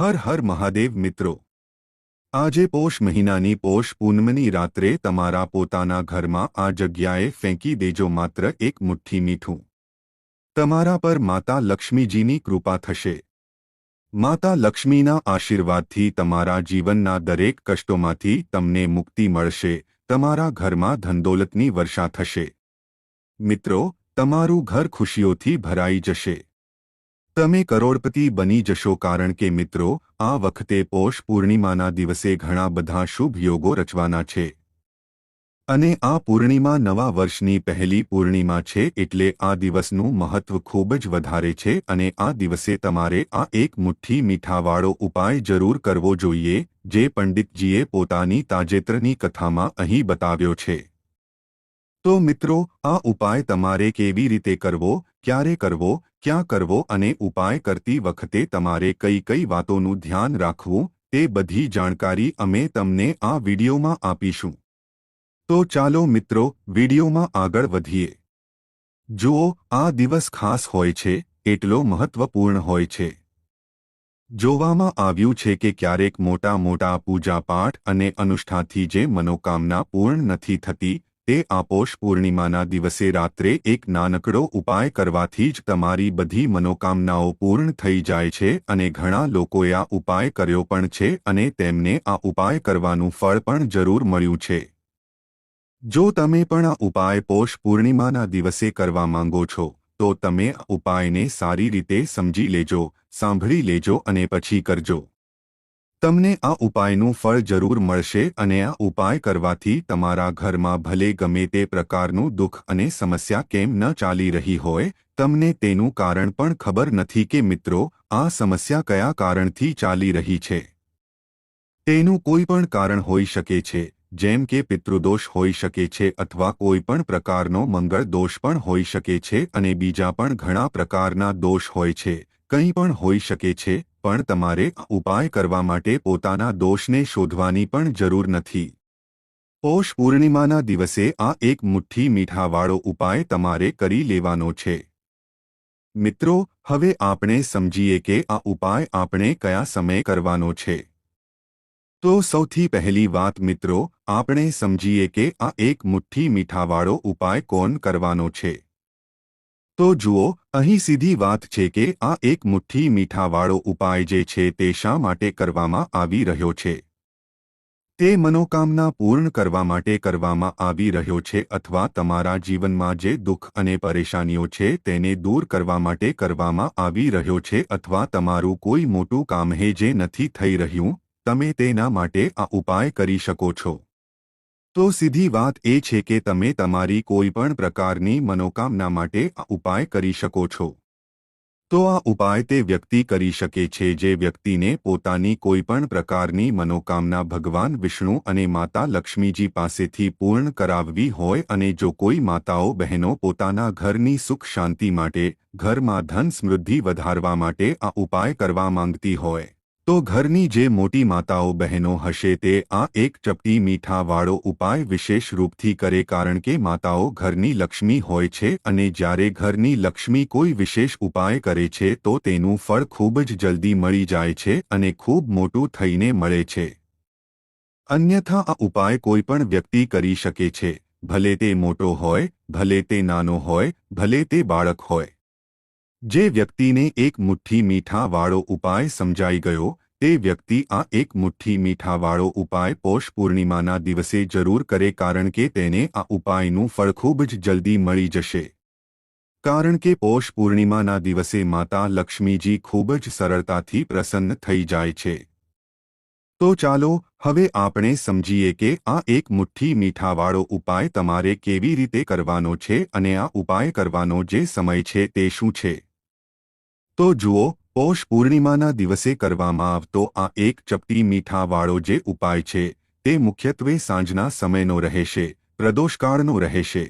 હર હર મહાદેવ મિત્રો. આજે પોષ મહિનાની પોષ પૂનમની રાત્રે તમારા પોતાના ઘરમાં આ જગ્યાએ ફેંકી દેજો માત્ર એક મુઠ્ઠી મીઠું. તમારા પર માતા લક્ષ્મીજીની કૃપા થશે. માતા લક્ષ્મીના આશીર્વાદથી તમારા જીવનના દરેક કષ્ટોમાંથી તમને મુક્તિ મળશે, તમારા ઘરમાં ધનદોલતની વર્ષા થશે. મિત્રો, તમારું ઘર ખુશીઓથી ભરાઈ જશે. તમે કરોડપતિ બની જશો કારણ કે મિત્રો, આ વખતે પોષ પૂર્ણિમાના દિવસે ઘણા બધા શુભ યોગો રચવાના છે. અને આ પૂર્ણિમા નવા વર્ષની પહેલી પૂર્ણિમા છે એટલે આ દિવસનું મહત્વ ખૂબ જ વધારે છે અને આ દિવસે તમારે આ એક મુઠ્ઠી મીઠાવાળો ઉપાય જરૂર કરવો જોઈએ, જે પંડિતજીએ પોતાની તાજેતરની કથામાં અહીં બતાવ્યો છે. તો મિત્રો, આ ઉપાય તમારે કેવી રીતે કરવો, ક્યારે કરવો, ક્યાં કરવો અને ઉપાય કરતી વખતે તમારે કઈ કઈ વાતોનું ધ્યાન રાખવું, તે બધી જાણકારી અમે તમને આ વિડીયોમાં આપીશું. તો ચાલો મિત્રો, વિડીયોમાં આગળ વધીએ. જુઓ, આ દિવસ ખાસ હોય છે, એટલો મહત્વપૂર્ણ હોય છે. જોવામાં આવ્યું છે કે ક્યારેક મોટા મોટા પૂજાપાઠ અને અનુષ્ઠાથી જે મનોકામના પૂર્ણ નથી થતી તે આપોષ પૂર્ણિમાના દિવસે રાત્રે એક નાનકડો ઉપાય કરવાથી જ તમારી બધી મનોકામનાઓ પૂર્ણ થઈ જાય છે અને ઘણા લોકોએ આ ઉપાય કર્યો પણ છે અને તેમને આ ઉપાય કરવાનું ફળ પણ જરૂર મળ્યું છે. જો તમે પણ આ ઉપાય પોષ પૂર્ણિમાના દિવસે કરવા માંગો છો, તો તમે આ ઉપાયને સારી રીતે સમજી લેજો, સાંભળી લેજો અને પછી કરજો. તમને આ ઉપાયનું ફળ જરૂર મળશે અને આ ઉપાય કરવાથી તમારા ઘરમાં ભલે ગમે તે પ્રકારનું દુઃખ અને સમસ્યા કેમ ન ચાલી રહી હોય, તમને તેનું કારણ પણ ખબર નથી કે મિત્રો, આ સમસ્યા કયા કારણથી ચાલી રહી છે. તેનું કોઈ પણ કારણ હોઈ શકે છે, જેમ કે પિતૃદોષ હોઈ શકે છે અથવા કોઈ પણ પ્રકારનો મંગળ દોષ પણ હોઈ શકે છે અને બીજા પણ ઘણા પ્રકારના દોષ હોય છે, કંઈ પણ હોઈ શકે છે પણ તમારે ઉપાય કરવા માટે પોતાના દોષને શોધવાની પણ જરૂર નથી. પોષ પૂર્ણિમાના દિવસે આ એક મુઠ્ઠી મીઠાવાળો ઉપાય તમારે કરી લેવાનો છે. મિત્રો, હવે આપણે સમજીએ કે આ ઉપાય આપણે કયા સમયે કરવાનો છે. તો સૌથી પહેલી વાત મિત્રો, આપણે સમજીએ કે આ એક મુઠ્ઠી મીઠાવાળો ઉપાય કોણ કરવાનો છે. તો જુઓ, અહીં સીધી વાત છે કે આ એક મુઠ્ઠી મીઠાવાળો ઉપાય જે છે તે શા માટે કરવામાં આવી રહ્યો છે? તે મનોકામના પૂર્ણ કરવા માટે કરવામાં આવી રહ્યો છે અથવા તમારા જીવનમાં જે દુઃખ અને પરેશાનીઓ છે તેને દૂર કરવા માટે કરવામાં આવી રહ્યો છે અથવા તમારું કોઈ મોટું કામ હે જે નથી થઈ રહ્યું, તમે તેના માટે આ ઉપાય કરી શકો છો. તો સીધી વાત એ છે કે તમે તમારી કોઈ પણ પ્રકારની મનોકામના માટે આ ઉપાય કરી શકો છો. તો આ ઉપાય તે વ્યક્તિ કરી શકે છે જે વ્યક્તિને પોતાની કોઈપણ પ્રકારની મનોકામના ભગવાન વિષ્ણુ અને માતા લક્ષ્મીજી પાસેથી પૂર્ણ કરાવવી હોય અને જો કોઈ માતાઓ બહેનો પોતાના ઘરની સુખ શાંતિ માટે ઘરમાં ધન સમૃદ્ધિ વધારવા માટે આ ઉપાય કરવા માંગતી હોય. તો ઘરની જે મોટી માતાઓ બહેનો હશે તે આ એક ચપટી મીઠાવાળો ઉપાય વિશેષ રૂપથી કરે કારણ કે માતાઓ ઘરની લક્ષ્મી હોય છે અને જ્યારે ઘરની લક્ષ્મી કોઈ વિશેષ ઉપાય કરે છે તો તેનું ફળ ખૂબ જ જલ્દી મળી જાય છે અને ખૂબ મોટું થઈને મળે છે. અન્યથા આ ઉપાય કોઈ પણ વ્યક્તિ કરી શકે છે. ભલે તે મોટો હોય, ભલે તે નાનો હોય, ભલે તે બાળક હોય. જે વ્યક્તિને એક મુઠ્ઠી મીઠાવાળો ઉપાય સમજાઈ ગયો, તે વ્યક્તિ આ એક મુઠ્ઠી મીઠાવાળો ઉપાય પોષ પૂર્ણિમાના દિવસે જરૂર કરે કારણ કે તેને આ ઉપાયનું ફળ ખૂબ જ જલ્દી મળી જશે. કારણ કે પોષ પૂર્ણિમાના દિવસે માતા લક્ષ્મીજી ખૂબ જ સરળતાથી પ્રસન્ન થઈ જાય છે. તો ચાલો, હવે આપણે સમજીએ કે આ એક મુઠ્ઠી મીઠાવાળો ઉપાય તમારે કેવી રીતે કરવાનો છે અને આ ઉપાય કરવાનો જે સમય છે તે શું છે. તો જુઓ, પોષ પૂર્ણિમાના દિવસે કરવામાં આવતો આ એક ચપટી મીઠાવાળો જે ઉપાય છે, તે મુખ્યત્વે સાંજના સમયનો રહેશે, પ્રદોષકાળનો રહેશે.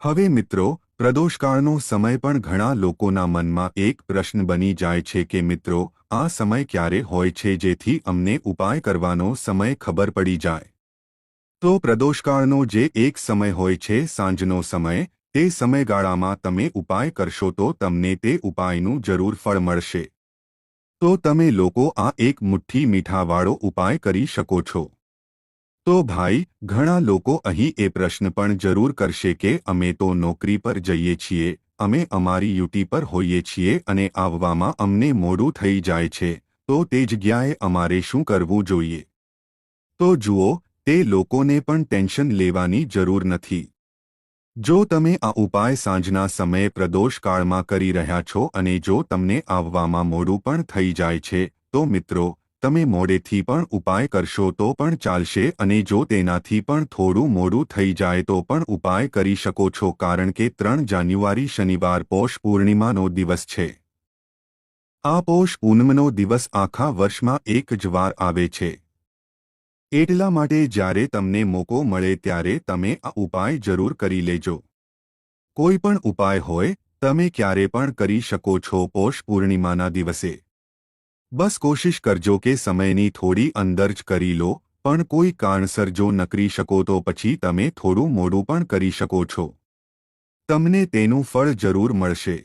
હવે મિત્રો, પ્રદોષકાળનો સમય પણ ઘણા લોકોના મનમાં એક પ્રશ્ન બની જાય છે કે મિત્રો, આ સમય ક્યારે હોય છે જેથી અમને ઉપાય કરવાનો સમય ખબર પડી જાય? તો પ્રદોષકાળનો જે એક સમય હોય છે સાંજનો સમય તે સમયગાળામાં તમે ઉપાય કરશો તો તમને તે ઉપાયનું જરૂર ફળ મળશે. તો તમે લોકો આ એક મુઠ્ઠી મીઠાવાળો ઉપાય કરી શકો છો. તો ભાઈ, ઘણા લોકો અહીં એ પ્રશ્ન પણ જરૂર કરશે કે અમે તો નોકરી પર જઈએ છીએ, અમે અમારી યુટી પર હોઈએ છીએ અને આવવામાં અમને મોડું થઈ જાય છે, તો તે જગ્યાએ અમારે શું કરવું જોઈએ? તો જુઓ, તે લોકોને પણ ટેન્શન લેવાની જરૂર નથી. જો તમે આ ઉપાય સાંજના સમયે પ્રદોષકાળમાં કરી રહ્યા છો અને જો તમને આવવામાં મોડું પણ થઈ જાય છે, તો મિત્રો, તમે મોડેથી પણ ઉપાય કરશો તો પણ ચાલશે અને જો તેનાથી પણ થોડું મોડું થઈ જાય તો પણ ઉપાય કરી શકો છો કારણ કે ત્રણ જાન્યુઆરી શનિવાર પોષ પૂર્ણિમાનો દિવસ છે. આ પોષ પૂનમનો દિવસ આખા વર્ષમાં એક જ વાર આવે છે. એટલા માટે જ્યારે તમને મોકો મળે ત્યારે તમે આ ઉપાય જરૂર કરી લેજો. કોઈ પણ ઉપાય હોય, તમે ક્યારે પણ કરી શકો છો પોષ પૂર્ણિમાના દિવસે. બસ કોશિશ કરજો કે સમયની થોડી અંદર જ કરી લો, પણ કોઈ કારણસર જો ન કરી શકો તો પછી તમે થોડું મોડું પણ કરી શકો છો. તમને તેનું ફળ જરૂર મળશે.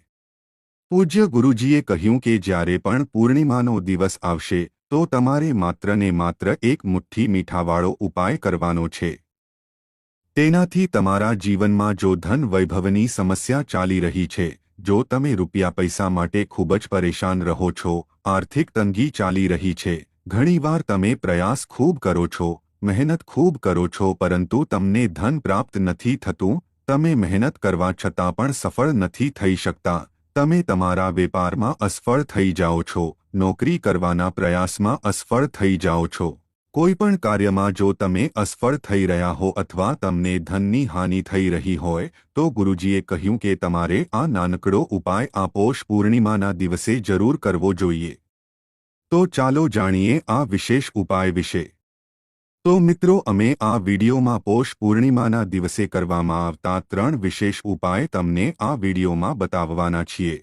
પૂજ્ય ગુરુજીએ કહ્યું કે જ્યારે પણ પૂર્ણિમાનો દિવસ આવશે તો તમારે માત્ર ને માત્ર એક મુઠ્ઠી મીઠાવાળો ઉપાય કરવાનો છે. તેનાથી તમારા જીવનમાં જો ધન વૈભવની સમસ્યા ચાલી રહી છે, જો તમે રૂપિયા પૈસા માટે ખૂબ જ પરેશાન રહો છો, આર્થિક તંગી ચાલી રહી છે, ઘણીવાર તમે પ્રયાસ ખૂબ કરો છો, મહેનત ખૂબ કરો છો પરંતુ તમને ધન પ્રાપ્ત નથી થતું, તમે મહેનત કરવા છતાં પણ સફળ નથી થઈ શકતા, તમે તમારા વેપારમાં અસફળ થઈ જાઓ છો નોકરી કરવાના પ્રયાસમાં અસફળ થઈ જાઓ છો. કોઈપણ કાર્યમાં જો તમે અસફળ થઈ રહ્યા હો અથવા તમને ધનની હાનિ થઈ રહી હોય, તો ગુરુજીએ કહ્યું કે તમારે આ નાનકડો ઉપાય આ પોષ પૂર્ણિમાના દિવસે જરૂર કરવો જોઈએ. તો ચાલો જાણીએ આ વિશેષ ઉપાય વિશે. તો મિત્રો, અમે આ વિડીયોમાં પોષ પૂર્ણિમાના દિવસે કરવામાં આવતા ત્રણ વિશેષ ઉપાય તમને આ વિડીયોમાં બતાવવાના છીએ.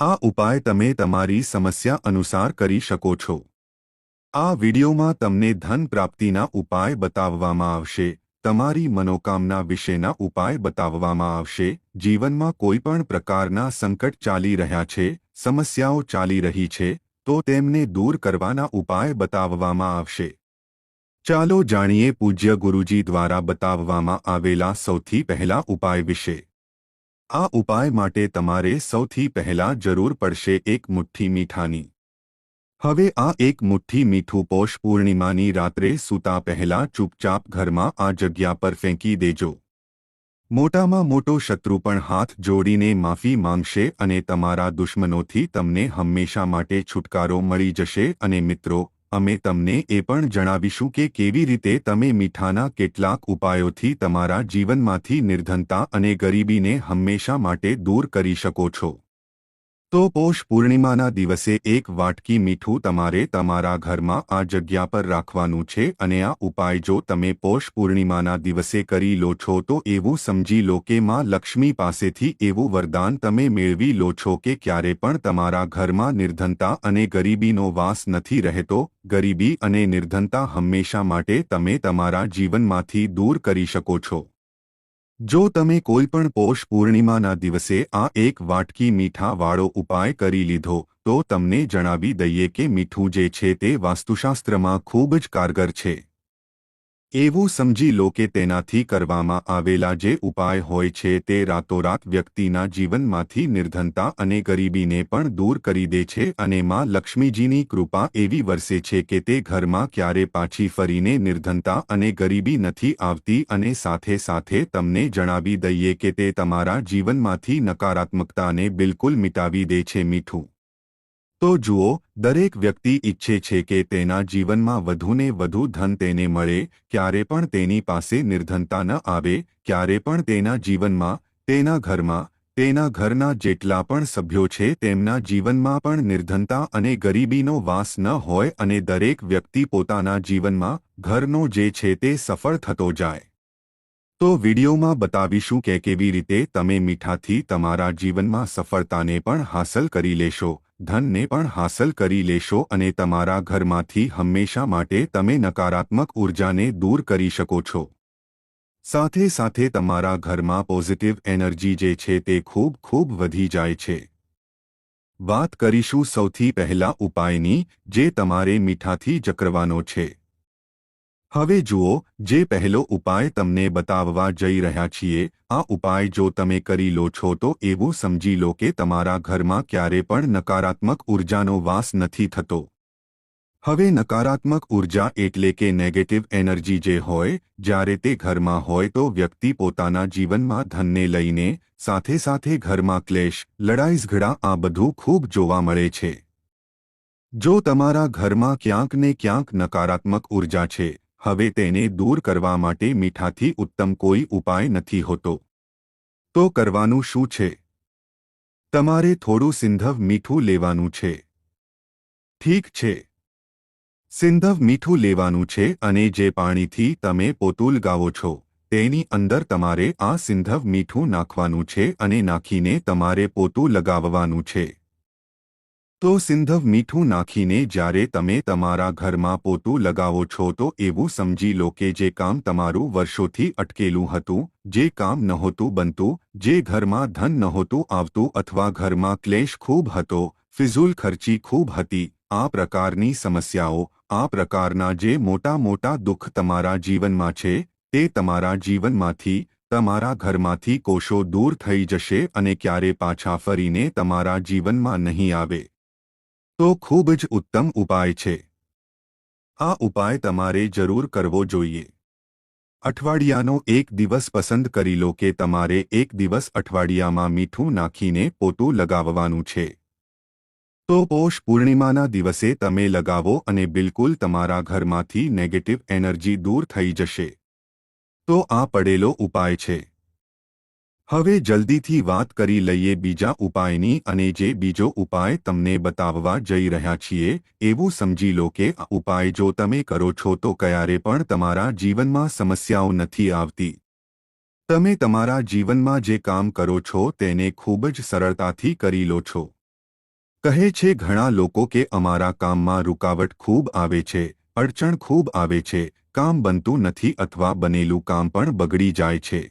આ ઉપાય તમે તમારી સમસ્યા અનુસાર કરી શકો છો. આ વિડીયોમાં તમને ધન પ્રાપ્તિના ઉપાય બતાવવામાં આવશે, તમારી મનોકામના વિશેના ઉપાય બતાવવામાં આવશે, જીવનમાં કોઈપણ પ્રકારના સંકટ ચાલી રહ્યા છે, સમસ્યાઓ ચાલી રહી છે, તો તેમને દૂર કરવાના ઉપાય બતાવવામાં આવશે. ચાલો જાણીએ પૂજ્ય ગુરુજી દ્વારા બતાવવામાં આવેલા સૌથી પહેલા ઉપાય વિશે. આ ઉપાય માટે તમારે સૌથી પહેલા જરૂર પડશે એક મુઠ્ઠી મીઠાની. હવે આ એક મુઠ્ઠી મીઠું પોષ પૂર્ણિમાની રાત્રે સૂતા પહેલા ચૂપચાપ ઘરમાં આ જગ્યા પર ફેંકી દેજો. મોટામાં મોટો શત્રુ પણ હાથ જોડીને માફી માંગશે અને તમારા દુશ્મનોથી તમને હંમેશા માટે છુટકારો મળી જશે અને મિત્રો અમે તમને એ પણ જણાવીશું કે કેવી રીતે તમે મીઠાના કેટલાક ઉપાયોથી તમારા જીવનમાંથી નિર્ધનતા અને ગરીબીને હંમેશા માટે દૂર કરી શકો છો. તો પોષ પૂર્ણિમાના દિવસે એક વાટકી મીઠું તમારે તમારા ઘરમાં આ જગ્યા પર રાખવાનું છે અને આ ઉપાય જો તમે પોષ પૂર્ણિમાના દિવસે કરી લો છો તો એવું સમજી લો કે માં લક્ષ્મી પાસેથી એવું વરદાન તમે મેળવી લો છો કે ક્યારે પણ તમારા ઘરમાં નિર્ધનતા અને ગરીબીનો વાસ નથી રહેતો, ગરીબી અને નિર્ધનતા હંમેશા માટે તમે તમારા જીવનમાંથી દૂર કરી શકો છો. જો તમે કોઈ પણ પોષ પૂર્ણિમાના દિવસે આ એક વાટકી મીઠાવાળો ઉપાય કરી લીધો, તો તમને જણાવી દઈએ કે મીઠું જે છે તે વાસ્તુશાસ્ત્રમાં ખૂબ જ કારગર છે. એવું સમજી લો કે તેનાથી કરવામાં આવેલા જે ઉપાય હોય છે તે રાતોરાત વ્યક્તિના જીવનમાંથી નિર્ધનતા અને ગરીબીને પણ દૂર કરી દે છે અને માં લક્ષ્મીજીની કૃપા એવી વરસે છે કે તે ઘરમાં ક્યારે પાછી ફરીને નિર્ધનતા અને ગરીબી નથી આવતી અને સાથે સાથે તમને જણાવી દઈએ કે તે તમારા જીવનમાંથી નકારાત્મકતાને બિલકુલ મિટાવી દે છે મીઠું. તો જુઓ, દરેક વ્યક્તિ ઈચ્છે છે કે તેના જીવનમાં વધુને વધુ ધન તેને મળે, ક્યારે પણ તેની પાસે નિર્ધનતા ન આવે, ક્યારે પણ તેના જીવનમાં, તેના ઘરમાં, તેના ઘરના જેટલા પણ સભ્યો છે તેમના જીવનમાં પણ નિર્ધનતા અને ગરીબીનો વાસ ન હોય અને દરેક વ્યક્તિ પોતાના જીવનમાં ઘરનો જે છે તે સફળ થતો જાય. તો વિડીયોમાં બતાવીશું કે કેવી રીતે તમે મીઠાથી તમારા જીવનમાં સફળતાને પણ હાંસલ કરી લેશો. ધનને પણ હાંસલ કરી લેશો અને તમારા ઘરમાંથી હંમેશા માટે તમે નકારાત્મક ઉર્જાને દૂર કરી શકો છો. સાથે સાથે તમારા ઘરમાં પોઝિટિવ એનર્જી જે છે તે ખૂબ ખૂબ વધી જાય છે. વાત કરીશું સૌથી પહેલા ઉપાયની જે તમારે મીઠાથી જકરવાનો છે. હવે જુઓ, જે પહેલો ઉપાય તમને બતાવવા જઈ રહ્યા છીએ, આ ઉપાય જો તમે કરી લો છો તો એવું સમજી લો કે તમારા ઘરમાં ક્યારે પણ નકારાત્મક ઉર્જાનો વાસ નથી થતો. હવે નકારાત્મક ઊર્જા એટલે કે નેગેટિવ એનર્જી જે હોય, જ્યારે તે ઘરમાં હોય તો વ્યક્તિ પોતાના જીવનમાં ધનને લઈને, સાથે સાથે ઘરમાં ક્લેશ, લડાઈ ઝઘડા આ બધું ખૂબ જોવા મળે છે. જો તમારા ઘરમાં ક્યાંક ને ક્યાંક નકારાત્મક ઊર્જા છે હવે તેને દૂર કરવા માટે મીઠાથી ઉત્તમ કોઈ ઉપાય નથી હોતો. તો કરવાનું શું છે? તમારે થોડું સિંધવ મીઠું લેવાનું છે. ઠીક છે. સિંધવ મીઠું લેવાનું છે અને જે પાણીથી તમે પોતું લગાવો છો, તેની અંદર તમારે આ સિંધવ મીઠું નાખવાનું છે અને નાખીને તમારે પોતું લગાવવાનું છે. તો સિંધવ મીઠું નાખીને જ્યારે તમે તમારા ઘરમાં પોતું લગાવો છો તો એવું સમજી લો કે જે કામ તમારું વર્ષોથી અટકેલું હતું, જે કામ નહોતું બનતું, જે ઘરમાં ધન નહોતું આવતું અથવા ઘરમાં ક્લેશ ખૂબ હતો, ફિઝૂલ ખર્ચી ખૂબ હતી, આ પ્રકારની સમસ્યાઓ, આ પ્રકારના જે મોટા મોટા દુઃખ તમારા જીવનમાં છે, તે તમારા જીવનમાંથી, તમારા ઘરમાંથી કોષો દૂર થઈ જશે અને ક્યારે પાછા ફરીને તમારા જીવનમાં નહીં આવે. તો ખૂબ જ ઉત્તમ ઉપાય છે. આ ઉપાય તમારે જરૂર કરવો જોઈએ. અઠવાડિયાનો એક દિવસ પસંદ કરી લો કે તમારે એક દિવસ અઠવાડિયામાં મીઠું નાખીને પોતું લગાવવાનું છે. તો પોષ પૂર્ણિમાના દિવસે તમે લગાવો અને બિલકુલ તમારા ઘરમાંથી નેગેટિવ એનર્જી દૂર થઈ જશે. તો આ પડેલો ઉપાય છે. હવે જલ્દીથી વાત કરી લઈએ બીજા ઉપાયની અને જે બીજો ઉપાય તમને બતાવવા જઈ રહ્યા છીએ, એવું સમજી લો કે આ ઉપાય જો તમે કરો છો તો ક્યારે પણ તમારા જીવનમાં સમસ્યાઓ નથી આવતી. તમે તમારા જીવનમાં જે કામ કરો છો તેને ખૂબ જ સરળતાથી કરી લો છો. કહે છે ઘણા લોકો કે અમારા કામમાં રૂકાવટ ખૂબ આવે છે, અડચણ ખૂબ આવે છે, કામ બનતું નથી અથવા બનેલું કામ પણ બગડી જાય છે.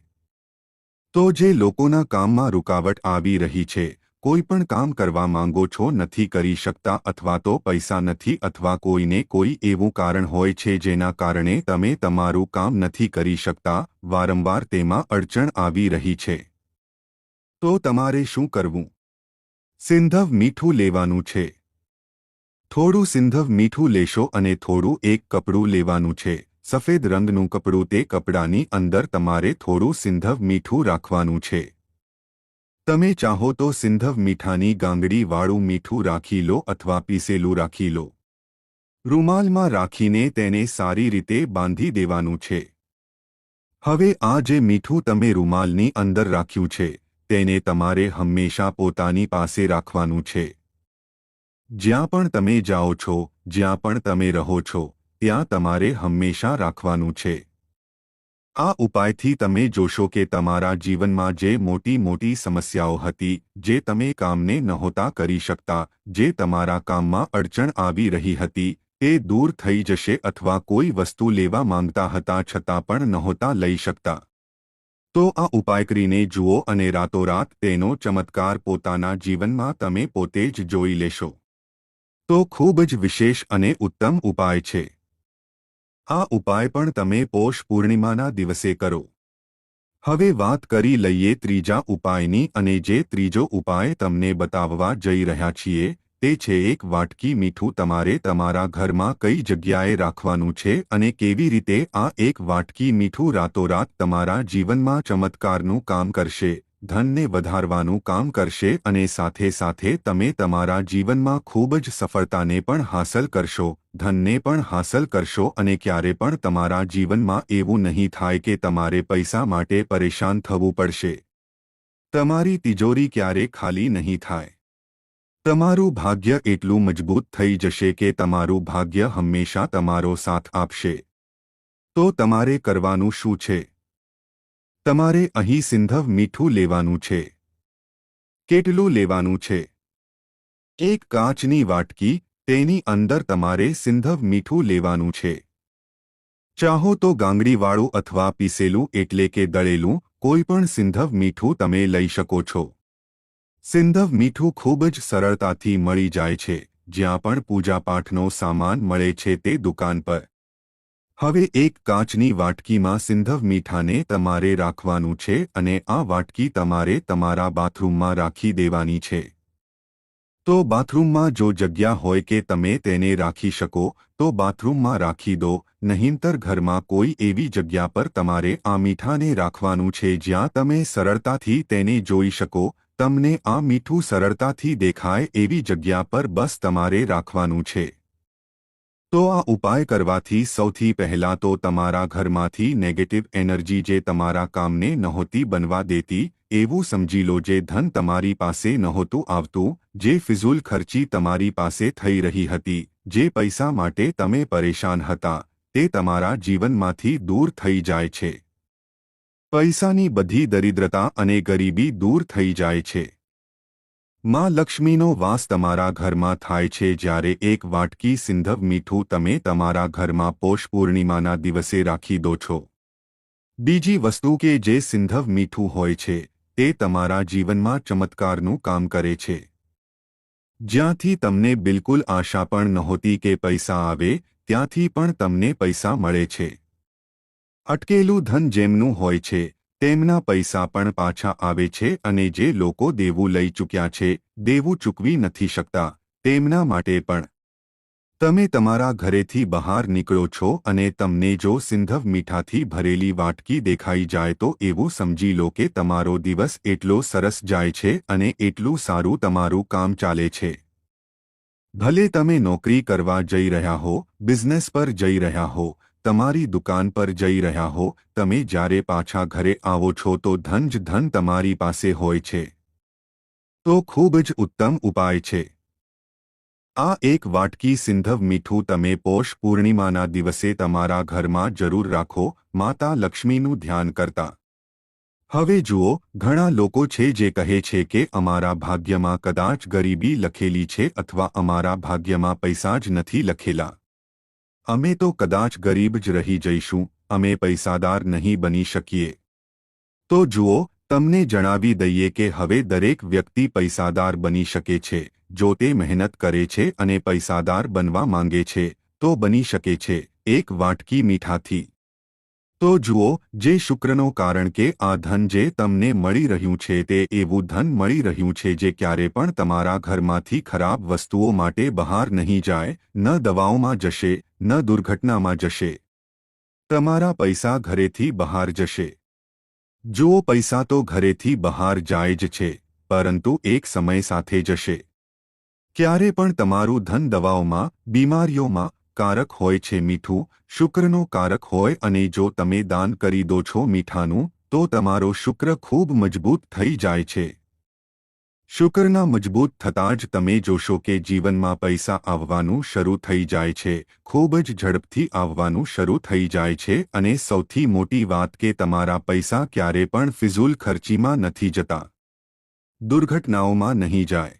તો જે લોકોના કામમાં રૂકાવટ આવી રહી છે, કોઈ પણ કામ કરવા માંગો છો નથી કરી શકતા અથવા તો પૈસા નથી અથવા કોઈને કોઈ એવું કારણ હોય છે જેના કારણે તમે તમારું કામ નથી કરી શકતા, વારંવાર તેમાં અડચણ આવી રહી છે. તો તમારે શું કરવું? સિંધવ મીઠું લેવાનું છે. થોડું સિંધવ મીઠું લેશો અને થોડું એક કપડું લેવાનું છે. સફેદ રંગનું કપડું તે કપડાની અંદર તમારે થોડું સિંધવ મીઠું રાખવાનું છે. તમે ચાહો તો સિંધવ મીઠાની ગાંગડીવાળું મીઠું રાખી લો અથવા પીસેલું રાખી લો. રૂમાલમાં રાખીને તેને સારી રીતે બાંધી દેવાનું છે. હવે આ જે મીઠું તમે રૂમાલની અંદર રાખ્યું છે, તેને તમારે હંમેશા પોતાની પાસે રાખવાનું છે. જ્યાં પણ તમે જાઓ છો, જ્યાં પણ તમે રહો છો ત્યાં તમારે હંમેશા રાખવાનું છે. આ ઉપાયથી તમે જોશો કે તમારા જીવનમાં જે મોટી મોટી સમસ્યાઓ હતી, જે તમે કામને નહોતા કરી શકતા, જે તમારા કામમાં અડચણ આવી રહી હતી તે દૂર થઈ જશે અથવા કોઈ વસ્તુ લેવા માંગતા હતા છતાં પણ નહોતા લઈ શકતા. તો આ ઉપાય કરીને જુઓ અને રાતોરાત તેનો ચમત્કાર પોતાના જીવનમાં તમે પોતે જ જોઈ લેશો. તો ખૂબ જ વિશેષ અને ઉત્તમ ઉપાય છે. આ ઉપાય પણ તમે પોષ પૂર્ણિમાના દિવસે કરો. હવે વાત કરી લઈએ ત્રીજા ઉપાયની અને જે ત્રીજો ઉપાય તમને બતાવવા જઈ રહ્યા છીએ, તે છે એક વાટકી મીઠું તમારે તમારા ઘરમાં કઈ જગ્યાએ રાખવાનું છે અને કેવી રીતે આ એક વાટકી મીઠું રાતોરાત તમારા જીવનમાં ચમત્કારનું કામ કરશે. ધનને વધારવાનું કામ કરશે અને સાથે સાથે તમે તમારા જીવનમાં ખૂબ જ સફળતાને પણ હાંસલ કરશો, ધનને પણ હાંસલ કરશો અને ક્યારે પણ તમારા જીવનમાં એવું નહીં થાય કે તમારે પૈસા માટે પરેશાન થવું પડશે. તમારી તિજોરી ક્યારે ખાલી નહીં થાય. તમારું ભાગ્ય એટલું મજબૂત થઈ જશે કે તમારું ભાગ્ય હંમેશા તમારો સાથ આપશે. તો તમારે કરવાનું શું છે? તમારે અહીં સિંધવ મીઠું લેવાનું છે. કેટલું લેવાનું છે? એક કાચની વાટકી, તેની અંદર તમારે સિંધવ મીઠું લેવાનું છે. ચાહો તો ગાંગડીવાળું અથવા પીસેલું એટલે કે દળેલું, કોઈ પણ સિંધવ મીઠું તમે લઈ શકો છો. સિંધવ મીઠું ખૂબ જ સરળતાથી મળી જાય છે, જ્યાં પણ પૂજાપાઠનો સામાન મળે છે તે દુકાન પર. હવે એક કાચની વાટકીમાં સિંધવ મીઠાને તમારે રાખવાનું છે અને આ વાટકી તમારે તમારા બાથરૂમમાં રાખી દેવાની છે. તો બાથરૂમમાં જો જગ્યા હોય કે તમે તેને રાખી શકો, તો બાથરૂમમાં રાખી દો, નહીંતર ઘરમાં કોઈ એવી જગ્યા પર તમારે આ મીઠાને રાખવાનું છે જ્યાં તમે સરળતાથી તેને જોઈ શકો, તમને આ મીઠું સરળતાથી દેખાય એવી જગ્યા પર બસ તમારે રાખવાનું છે. તો આ ઉપાય કરવાથી સૌથી પહેલા તો તમારા ઘરમાંથી નેગેટિવ એનર્જી જે તમારા કામને નહોતી બનવા દેતી, એવું સમજી લો જે ધન તમારી પાસે નહોતું આવતું, જે ફિઝૂલ ખર્ચી તમારી પાસે થઈ રહી હતી, જે પૈસા માટે તમે પરેશાન હતા, તે તમારા જીવનમાંથી દૂર થઈ જાય છે. પૈસાની બધી દરિદ્રતા અને ગરીબી દૂર થઈ જાય છે. માં લક્ષ્મીનો વાસ તમારા ઘરમાં થાય છે જ્યારે એક વાટકી સિંધવ મીઠું તમે તમારા ઘરમાં પોષ પૂર્ણિમાના દિવસે રાખી દો છો. બીજી વસ્તુ કે જે સિંધવ મીઠું હોય છે, તે તમારા જીવનમાં ચમત્કારનું કામ કરે છે. જ્યાંથી તમને બિલકુલ આશા પણ નહોતી કે પૈસા આવે, ત્યાંથી પણ તમને પૈસા મળે છે. અટકેલું ધન જેમનું હોય છે તેમના પૈસા પણ પાછા આવે છે અને જે લોકો દેવું લઈ ચૂક્યા છે, દેવું ચૂકવી નથી શકતા, તેમના માટે પણ. તમે તમારા ઘરેથી બહાર નીકળો છો અને તમને જો સિંધવ મીઠાથી ભરેલી વાટકી દેખાઈ જાય તો એવું સમજી લો કે તમારો દિવસ એટલો સરસ જાય છે અને એટલું સારું તમારું કામ ચાલે છે. ભલે તમે નોકરી કરવા જઈ રહ્યા હો, બિઝનેસ પર જઈ રહ્યા હો તમારી દુકાન પર જઈ રહ્યા હો, તમે જ્યારે પાછા ઘરે આવો છો તો ધન જ ધન તમારી પાસે હોય છે. તો ખૂબ જ ઉત્તમ ઉપાય છે. આ એક વાટકી સિંધવ મીઠું તમે પોષ પૂર્ણિમાના દિવસે તમારા ઘરમાં જરૂર રાખો, માતા લક્ષ્મીનું ધ્યાન કરતા. હવે જુઓ, ઘણા લોકો છે જે કહે છે કે અમારા ભાગ્યમાં કદાચ ગરીબી લખેલી છે અથવા અમારા ભાગ્યમાં પૈસા જ નથી લખેલા. અમે તો કદાચ ગરીબ જ રહી જઈશું, અમે પૈસાદાર નહીં બની શકીએ. તો જુઓ, તમને જણાવી દઈએ કે હવે દરેક વ્યક્તિ પૈસાદાર બની શકે છે, જો તે મહેનત કરે છે અને પૈસાદાર બનવા માંગે છે, તો બની શકે છે, એક વાટકી મીઠાથી. તો જુઓ, જે શુક્રનો કારણ કે આ ધન જે તમને મળી રહ્યું છે તે એવું ધન મળી રહ્યું છે જે ક્યારે પણ તમારા ઘરમાંથી ખરાબ વસ્તુઓ માટે બહાર નહીં જાય, ન દવાઓમાં જશે, ન દુર્ઘટનામાં જશે. તમારા પૈસા ઘરેથી બહાર જશે. જુઓ, પૈસા તો ઘરેથી બહાર જાય જ છે, પરંતુ એક સમય સાથે જશે. ક્યારે પણ તમારું ધન દવાઓમાં, બીમારીઓમાં કારક હોય છે મીઠું, શુક્રનો કારક હોય અને જો તમે દાન કરી દો છો મીઠાનું, તો તમારો શુક્ર ખૂબ મજબૂત થઈ જાય છે. શુક્રના મજબૂત થતાં જ તમે જોશો કે જીવનમાં પૈસા આવવાનું શરૂ થઈ જાય છે, ખૂબ જ ઝડપથી આવવાનું શરૂ થઈ જાય છે અને સૌથી મોટી વાત કે તમારા પૈસા ક્યારે પણ ફિઝૂલ ખર્ચીમાં નથી જતા. દુર્ઘટનાઓમાં નહીં જાય.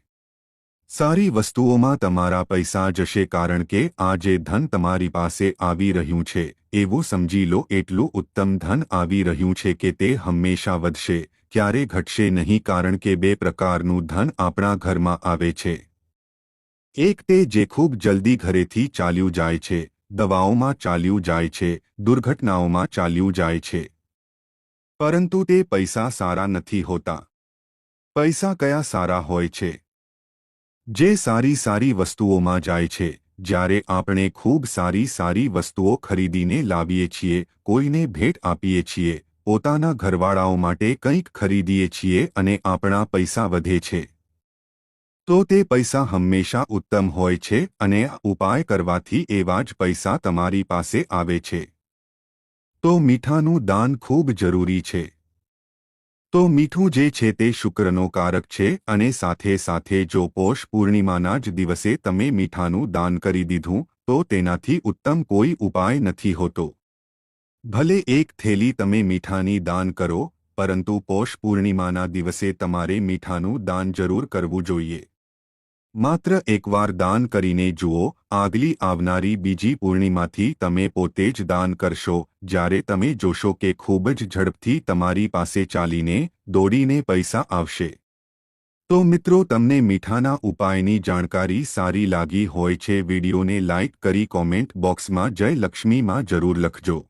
સારી વસ્તુઓમાં તમારા પૈસા જશે કારણ કે આ જે ધન તમારી પાસે આવી રહ્યું છે, એવું સમજી લો એટલું ઉત્તમ ધન આવી રહ્યું છે કે તે હંમેશા વધશે, ક્યારે ઘટશે નહીં કારણ કે બે પ્રકારનું ધન આપણા ઘરમાં આવે છે. એક તે જે ખૂબ જલ્દી ઘરેથી ચાલ્યું જાય છે, દવાઓમાં ચાલ્યું જાય છે, દુર્ઘટનાઓમાં ચાલ્યું જાય છે. પરંતુ તે પૈસા સારા નથી હોતા. પૈસા કયા સારા હોય છે? જે સારી સારી વસ્તુઓમાં જાય છે, જ્યારે આપણે ખૂબ સારી સારી વસ્તુઓ ખરીદીને લાવીએ છીએ, કોઈને ભેટ આપીએ છીએ, પોતાના ઘરવાળાઓ માટે કંઈક ખરીદીએ છીએ અને આપણા પૈસા વધે છે. તો તે પૈસા હંમેશા ઉત્તમ હોય છે અને ઉપાય કરવાથી એવા જ પૈસા તમારી પાસે આવે છે. તો મીઠાનું દાન ખૂબ જરૂરી છે. તો મીઠું જે છે તે શુક્રનો કારક છે અને સાથે સાથે જો પોષ પૂર્ણિમાના જ દિવસે તમે મીઠાનું દાન કરી દીધું, તો તેનાથી ઉત્તમ કોઈ ઉપાય નથી હોતો. ભલે એક થેલી તમે મીઠાની દાન કરો, પરંતુ પોષ પૂર્ણિમાના દિવસે તમારે મીઠાનું દાન જરૂર કરવું જોઈએ. માત્ર એકવાર દાન કરીને જુઓ, આગલી આવનારી બીજી પૂર્ણિમાથી તમે પોતે જ દાન કરશો, જ્યારે તમે જોશો કે ખૂબ જ ઝડપથી તમારી પાસે ચાલીને દોડીને પૈસા આવશે. તો મિત્રો, તમને મીઠાના ઉપાયની જાણકારી સારી લાગી હોય છે, વિડીયોને લાઇક કરી કોમેન્ટ બોક્સમાં જય લક્ષ્મીમાં જરૂર લખજો.